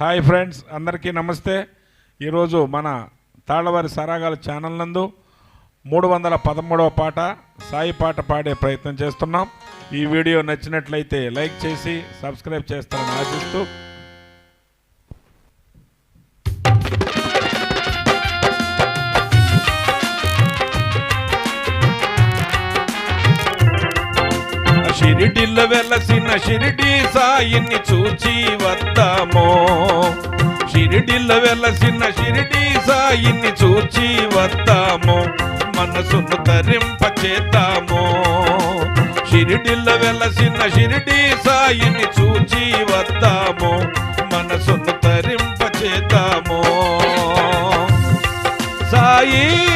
Hi friends అందరికీ నమస్తే. ఈరోజు మన తాళవారి సరాగాల ఛానల్ నందు మూడు వందల పదమూడవ పాట సాయి పాట పాడే ప్రయత్నం చేస్తున్నాం. ఈ వీడియో నచ్చినట్లయితే లైక్ చేసి సబ్స్క్రైబ్ చేస్తారని ఆశిస్తూ వెలసిన షిరిడి సాయిని చూచి వద్దామో. షిరిడిల్ల వెలసిన షిరిడి సాయిని చూచి వద్దామో. మనసును తరింప చేద్దామో షిరిడిల్ల వెలసిన షిరిడి సాయిని చూచి వద్దామో. మనసును తరింప చేద్దామో సాయి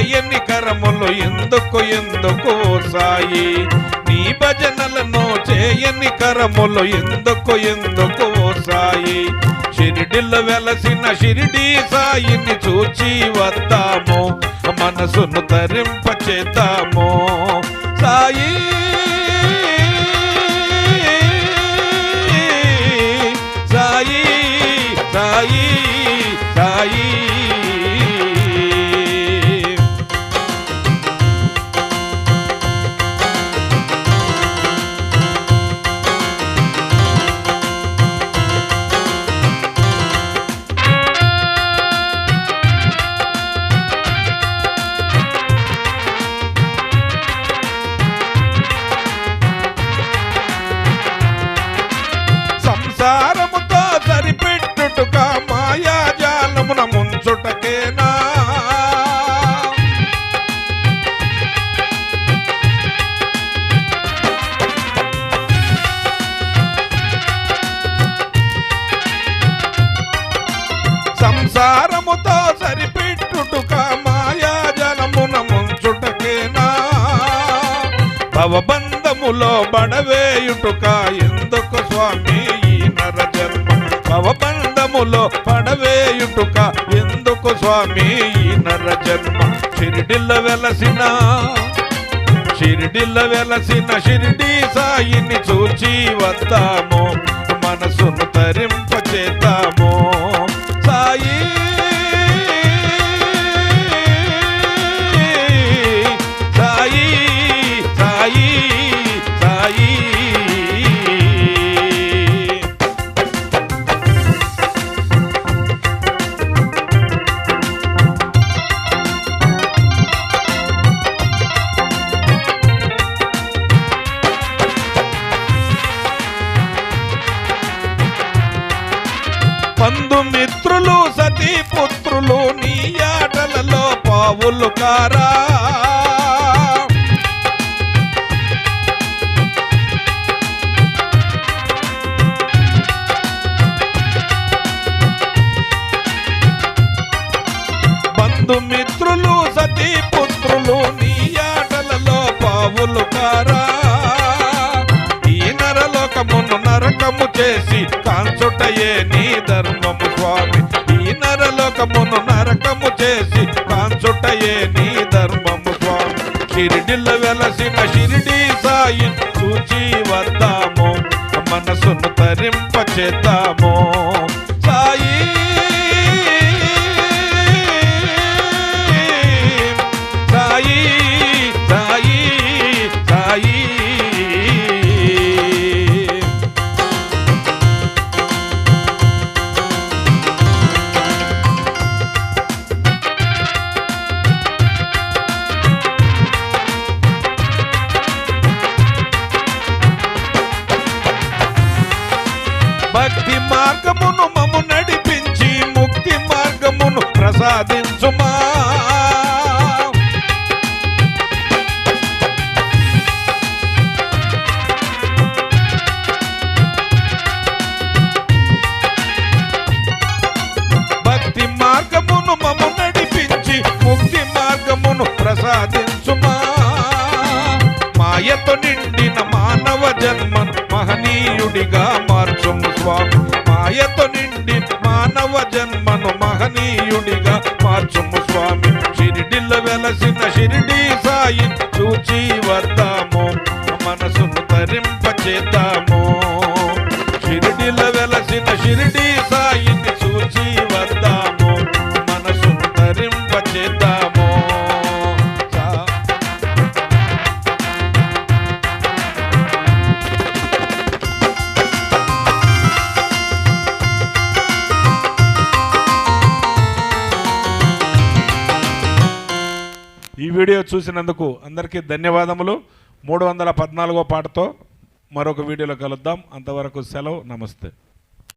ఎన్ని కరములు ఎందుకు ఎందుకు సాయి? నీ భజనలను చేయని కరములు ఎందుకు ఎందుకు సాయి? షిరిడిలో వెలసిన షిరిడి సాయిని చూచి వద్దాము మనసును తరింప చేద్దాము సాయి భవబంధములో పడవేయుటుక ఎందుకు స్వామి ఈ నర జన్మ భవబంధములో పడవేయుటుక ఎందుకు స్వామి ఈ నర జన్మ షిరిడిల్ల వెలసిన షిరిడిల్ల వెలసిన షిరిడి సాయిని చూచి వద్దాము. మనసును తరింప చేద్దాము సాయి బంధుమిత్రులు సతీ పుత్రులు నీ ఆటలలో పావులు కారా. బంధుమిత్రులు సతీ పుత్రులు నీ ఆటలలో పావులు కారా. ఈ నరలోకమును నరకము చేసి కాంచుటయే నీ ధర్మము స్వామి. ఈ నరలోకమును నరకము చేసి కాంచుటయే నీ ధర్మము స్వామి. షిరిడిల్ల వెలసిన షిరిడి సాయి చూచి వద్దాము. మనసును తరింప మార్గమును మము నడిపించి ముక్తి మార్గమును ప్రసాదించుమా. భక్తి మార్గమును మము నడిపించి ముక్తి మార్గమును ప్రసాదించుమా. మాయతో నిండిన మానవ జన్మను మహనీయుడిగా మార్చుము స్వామి. మాయతో నిండి మానవ జన్మను మహనీయుడిగా మార్చుము స్వామి. షిరిడిల్ల వెలసిన షిరిడి సాయి చూచి వద్దాము. మనసును తరింపచేద్దాము. వీడియో చూసినందుకు అందరికీ ధన్యవాదములు. మూడు వందల పద్నాలుగో పాటతో మరొక వీడియోలో కలుద్దాం. అంతవరకు సెలవు. నమస్తే.